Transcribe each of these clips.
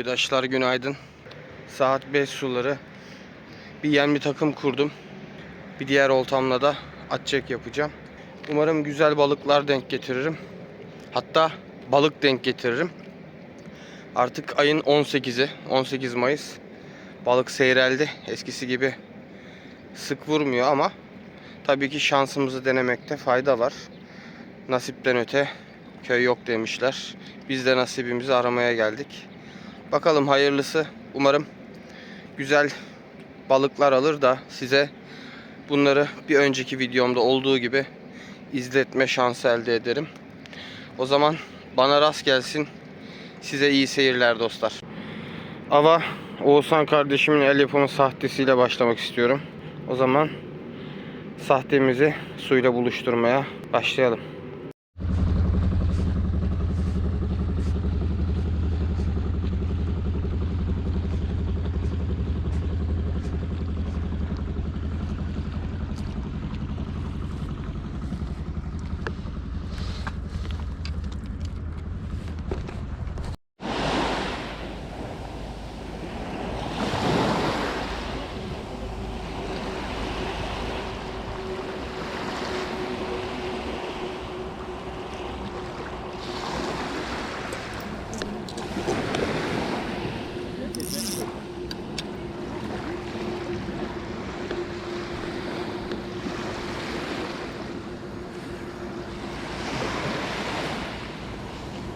Abidaşlar günaydın. Saat 5 suları. Bir yemli takım kurdum. Bir diğer oltamla da atçek yapacağım. Umarım güzel balıklar denk getiririm. Hatta balık denk getiririm. Artık ayın 18'i, 18 Mayıs. Balık seyreldi. Eskisi gibi sık vurmuyor ama tabii ki şansımızı denemekte fayda var. Nasipten öte köy yok demişler. Biz de nasibimizi aramaya geldik. Bakalım hayırlısı. Umarım güzel balıklar alır da size bunları bir önceki videomda olduğu gibi izletme şansı elde ederim. O zaman bana rast gelsin. Size iyi seyirler dostlar. Ava Oğuzhan kardeşimin el yapımı sahtesiyle başlamak istiyorum. O zaman sahtemizi suyla buluşturmaya başlayalım.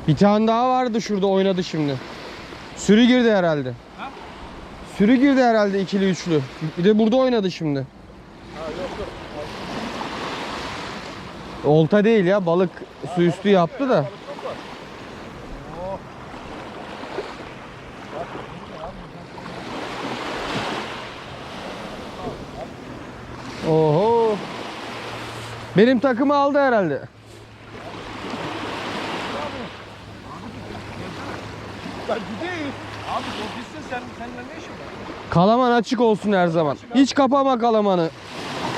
Bir tane daha vardı şurada oynadı şimdi. Sürü girdi herhalde. Sürü girdi herhalde ikili üçlü. Bir de burada oynadı şimdi. Olta değil ya balık su üstü yaptı da. Oho. Benim takımı aldı herhalde. Ya gideyim. Abi o gitsin sen, seninle ne işin var? Kalaman açık olsun her zaman. Hiç kapama kalamanı.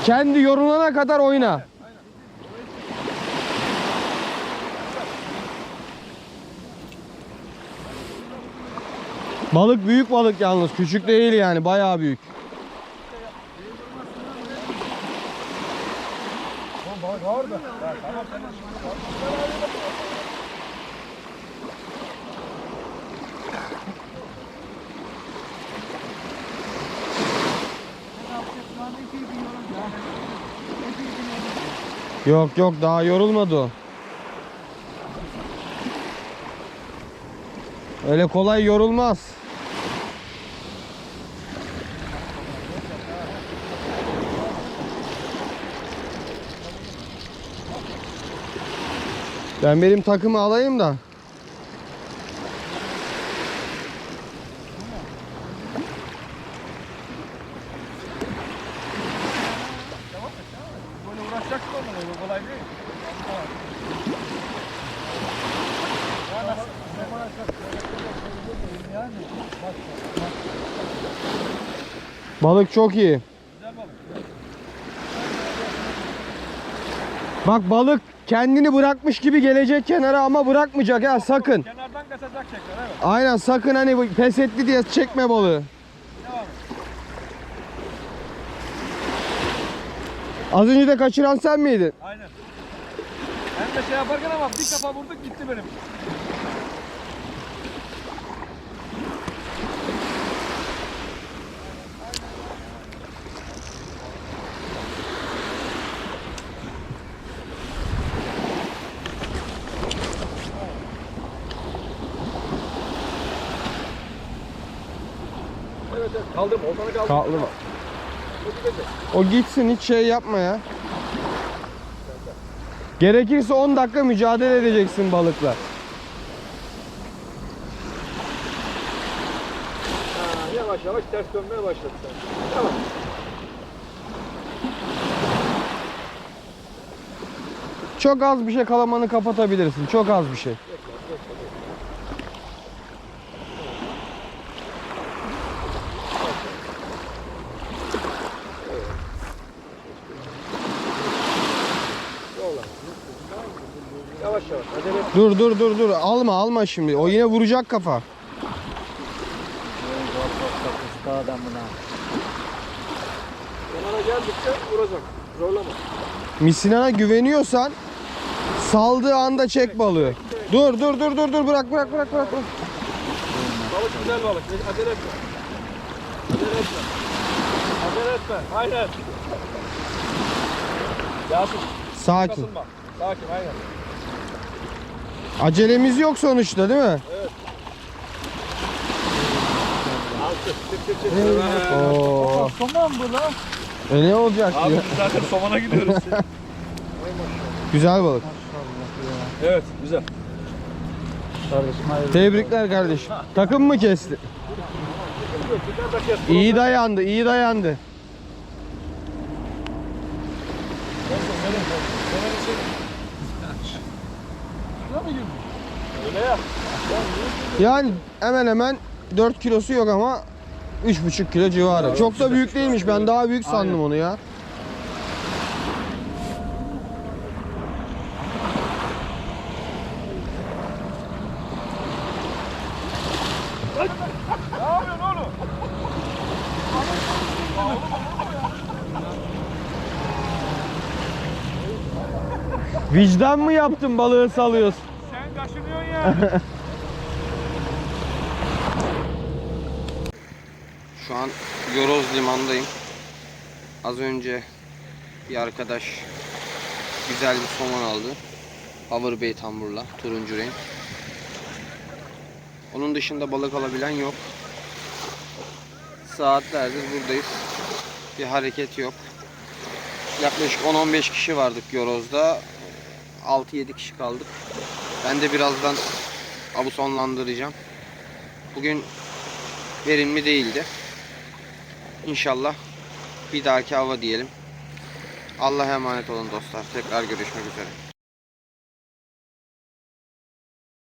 Kendi yorulana kadar oyna. Balık büyük balık yalnız. Küçük değil yani. Bayağı büyük. Oğlum balık ağır da. Ya tamam senin Yok yok daha yorulmadı o. Öyle kolay yorulmaz. Ben benim takımı alayım da. Böyle uğraşacaksın onunla öyle kolay değil. Ya nasıl? Ne uğraşacaksın? Yani bak Balık çok iyi. Bak balık kendini bırakmış gibi gelecek kenara ama bırakmayacak ha sakın. Kenardan kaçacak tekrar evet. Aynen sakın hani pes etti diye çekme balığı. Devam. Az önce de kaçıran sen miydin? Aynen. Hem de şey yaparken ama bir kafa vurduk gitti benim. Kaldım oltanı kaldım. Kaldı bak. O gitsin hiç şey yapma ya. Gerekirse 10 dakika mücadele edeceksin balıkla. Ha, yavaş yavaş ters dönmeye başladı. Tamam. Çok az bir şey kalamanı kapatabilirsin. Çok az bir şey. Yavaş yavaş. Acele et. Dur dur dur dur. Alma alma şimdi. O yine vuracak kafa. adamına. Kenara geldikçe vuracak. Zorlama. Misinana güveniyorsan saldığı anda çek balığı. Dur dur dur dur dur bırak bırak bırak bırak. bırak. Balık güzel balık. Acele etme. Acele etme. Acele etme. Aynen. Yasin. Sakin. Kasılma. Sakin aynen. Acelemiz yok sonuçta değil mi? Altı. Çık çık. Oo. Tamam bu lan. E ne olacak Abi ya? biz zaten somana gidiyoruz. Güzel balık. evet güzel. Kardeşim hayırlı. Tebrikler kardeşim. Takım mı kesti? De kes. İyi dayandı, iyi dayandı. Öyle ya. Yani hemen hemen 4 kilosu yok ama 3,5 kilo civarı. Çok da büyük değilmiş. Ben daha büyük sandım onu ya. Vicdan mı yaptın balığı salıyorsun? Şu an Yoroz limandayım. Az önce bir arkadaş güzel bir somon aldı. Hoverbait hamburla, turuncu renk. Onun dışında balık alabilen yok. Saatlerdir buradayız. Bir hareket yok. Yaklaşık 10-15 kişi vardık Yoroz'da. 6-7 kişi kaldık. Ben de birazdan avı sonlandıracağım. Bugün verimli değildi. İnşallah bir dahaki hava diyelim. Allah'a emanet olun dostlar. Tekrar görüşmek üzere.